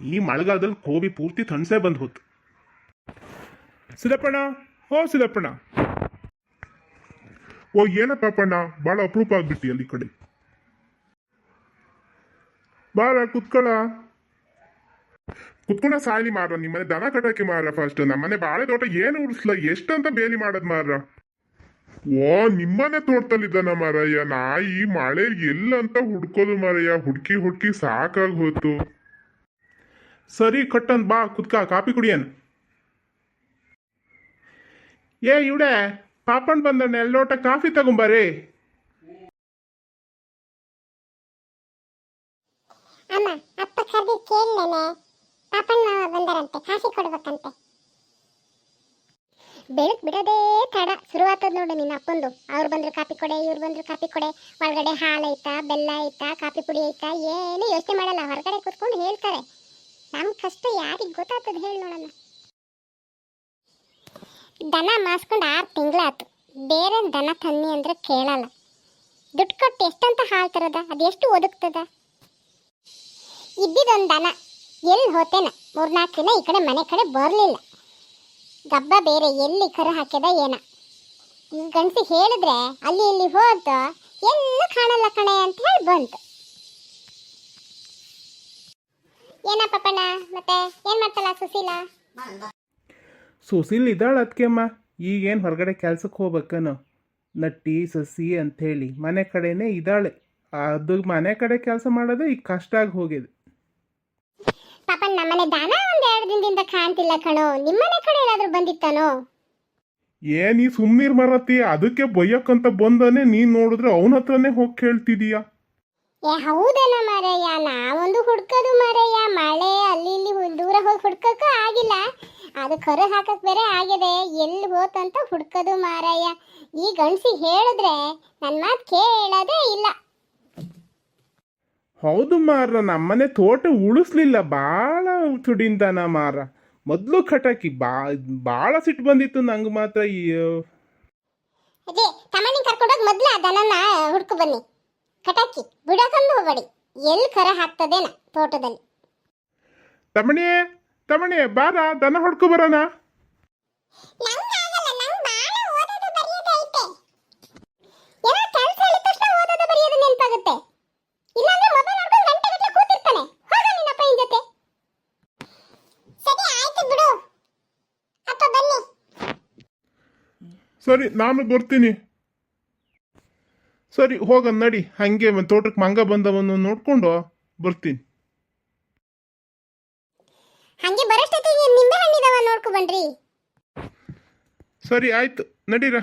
ಈ ಮಳೆಗಾಲದಲ್ಲಿ ಕೋಬಿ ಪೂರ್ತಿ ತಣಸೆ ಬಂದು ಹೋತು ಸಿದಪ್ಪಣ್ಣ ಓ ಸಿದಪ್ಪಣ್ಣ ಓ, ಏನಪ್ಪ ಪಾಪಣ್ಣ ಭಾಳ ಅಪರೂಪ ಆಗ್ಬಿಟ್ಟಿ ಅಲ್ಲಿ ಕಡೆ. ಬಾರ, ಕುತ್ಕೊಳ. ಕುತ್ಕೊಂಡ ಸಾಯಲಿ ಮಾರ ನಿಮ್ಮನೆ ದನ ಕಟ್ಟಕ್ಕೆ ಮಾರ ಫಸ್ಟ್ ನಮ್ಮನೆ ಬಾಳೆ ತೋಟ ಏನು ಉಳಿಸ್ಲ ಎಷ್ಟಂತ ಬೇಲಿ ಮಾಡದ್ ಮಾರ ಓ, ನಿಮ್ಮನೆ ತೋಟದಲ್ಲಿದ್ದಾನ ಮಾರಯ್ಯ, ನಾಯಿ ಮಳೆ ಎಲ್ಲಂತ ಹುಡ್ಕೋದು ಮಾರಯ್ಯ, ಹುಡ್ಕಿ ಹುಡ್ಕಿ ಸಾಕಾಗಿ ಹೋತು ಸರಿ ಕಟ್ಟನ್ ಬಾ, ಕುತ್ಕ ಕಾಪಿ ಕುಡಿಯನ್. ಏ, ಇವಡೆ, ಪಾಪಣ್ಣ ಬಂದಣ್ಣ ಎಲ್ಲೋಟ ಲೋಟ ಕಾಫಿ ತಗೊಂಬರ್ರಿ ಅಮ್ಮ, ಅಪ್ಪ ಪಾಪಣ್ಣ ಬಂದರಂತೆ, ಕಾಫಿ ಕೊಡ್ಬೇಕಂತೆ. ಬೆಳಕ್ ಬಿಡೋದೇ ತಡ ಶುರುವಾತದ ನೋಡು ನಿನ್ನ ಅಪ್ಪಂದು. ಅವ್ರು ಬಂದ್ರು ಕಾಪಿ ಕೊಡೆ, ಇವ್ರು ಬಂದ್ರು ಕಾಪಿ ಕೊಡೆ. ಒಳಗಡೆ ಹಾಲು ಐತಾ, ಬೆಲ್ಲ ಐತಾ, ಕಾಫಿ ಪುಡಿ ಐತಾ, ಏನು ಯೋಚನೆ ಮಾಡಲ್ಲ, ಹೊರಗಡೆ ಕೂತ್ಕೊಂಡು ಹೇಳ್ತಾರೆ ನಮ್ಮ ಕಷ್ಟ ಗೊತ್ತಾಗ್ತದ ಹೇಳಿ ದನ ಮಾಸ್ಕೊಂಡು ಆರು ತಿಂಗಳಾತು ಬೇರೆ ದನ ತನ್ನಿ ಅಂದ್ರೆ ಕೇಳಲ್ಲ. ದುಡ್ಡು ಕೊಟ್ಟು ಎಷ್ಟಂತ ಹಾಲು ತರದ? ಅದೆಷ್ಟು ಒದಗ್ತದ? ಇದ್ದಿದ್ದೊಂದು ದನ. ಎಲ್ಲಿ ಹೋತೇನ? ಮೂರ್ನಾಲ್ಕು ದಿನ ಈ ಕಡೆ ಮನೆ ಕಡೆ ಬರಲಿಲ್ಲ. ಗಬ್ಬ ಬೇರೆ ಎಲ್ಲಿ ಕರು ಹಾಕ್ಯದ ಏನ? ಈ ಗಂಡಸಿ ಹೇಳಿದ್ರೆ ಅಲ್ಲಿ ಇಲ್ಲಿ ಹೋದ ಎಲ್ಲ ಕಾಣಲ್ಲ ಕಣೆ ಅಂತ ಹೇಳಿ ಬಂತು. ಏನ ಪಪ್ಪಣ್ಣ ಮತ್ತೆ ಏನ್ ಮಾಡ್ತಲ್ಲ ಸುಶೀಲ? ಸುಶೀಲ್ ಇದ್ದಾಳ ಅದಕ್ಕೆಮ್ಮ ಈಗೇನು ಹೊರಗಡೆ ಕೆಲ್ಸಕ್ಕೆ ಹೋಗ್ಬೇಕನು ನಟ್ಟಿ ಸಸಿ ಅಂಥೇಳಿ ಮನೆ ಕಡೆನೇ ಇದ್ದಾಳೆ. ಅದು ಮನೆ ಕಡೆ ಕೆಲಸ ಮಾಡೋದು ಈಗ ಕಷ್ಟ ಆಗಿ ಹೋಗಿದೆ. ಪಾಪ ನಮ್ಮನೆ ದಾನ ಒಂದ್ ಎರಡು ದಿನದಿಂದ ಕಾಣ್ತಿಲ್ಲ ಕಣೋ. ನಿಮ್ಮನೆ ಕಡೆ ಏನಾದ್ರೂ ಬಂದಿತ್ತಾನೋ? ಏ ನೀ ಸುಮ್ನೀರ್ ಮರತಿ. ಅದಕ್ಕೆ ಬೈಯಕ್ಕಂತ ಬಂದನೆ ನೀನ್ ನೋಡಿದ್ರೆ ಅವನ ಹತ್ರನೇ ಹೋಗಿ ಕೇಳ್ತಿದೀಯ. ಏ ಹೌದೇನ ಮಾರಯ್ಯ ಹುಡ್ಕೋದು ಮಾರಯ್ಯ ಮಳೆ ಅಲ್ಲಿ ಇಲ್ಲಿ ಹು- ದೂರ ಹೋಗಿ ಹುಡ್ಕಕ್ಕೂ ಆಗಿಲ್ಲ. ಅದು ಕರು ಹಾಕಕ್ಕೆ ಬೇರೆ ಆಗಿದೆ. ಎಲ್ಲಿ ಹೋತಂತ ಹುಡ್ಕೋದು ಮಾರಾಯ. ಈ ಗಂಡಸಿ ಹೇಳಿದ್ರೆ ನನ್ನ ಮಾತು ಕೇಳೋದೇ ಇಲ್ಲ. ಹೌದು ಮಾರ ನಮ್ಮನೆ ತೋಟ ಉಳಿಸ್ಲಿಲ್ಲ. ಭಾಳ ತುಡಿಂದನ ಮಾರ ಮೊದಲು ಕಟಾಕಿ ಬಾ ಭಾಳ ಸಿಟ್ಟು ಬಂದಿತ್ತು ನಂಗೆ ಮಾತ್ರ ಈ ಅದೇ ತಮ್ಮನಿಗೆ ಕರ್ಕೊಂಡೋಗಿ ಮೊದಲು ಆ ದನನ ಹುಡ್ಕು ಬನ್ನಿ. ಕಟಾಕಿ ಬಿಡೋಕಂದು ಹೋಗಬೇಡಿ. ಎಲ್ಲಿ ಕರ ಹಾಕ್ತದೇನ ತೋಟದಲ್ಲಿ? ತಮಣಿ ತಮಣಿ ಬಾರ ದನ ಹೊಡ್ಕೊ ಬರೋಣ. ಸರಿ ನಾನು ಬರ್ತೀನಿ. ಸರಿ ಹೋಗ ನಡಿ. ಹಂಗೆ ತೋಟಕ್ಕೆ ಮಂಗ ಬಂದವನ್ನು ನೋಡ್ಕೊಂಡು ಬರ್ತೀನಿ. ಹಂಗೆ ಬರಷ್ಟೇ ನಿಂಬೆ ಹಣ್ಣಿದವ ನೋಡ್ಕೊ ಬನ್ರಿ. ಸರಿ ಆಯ್ತು. ನಡೀರ?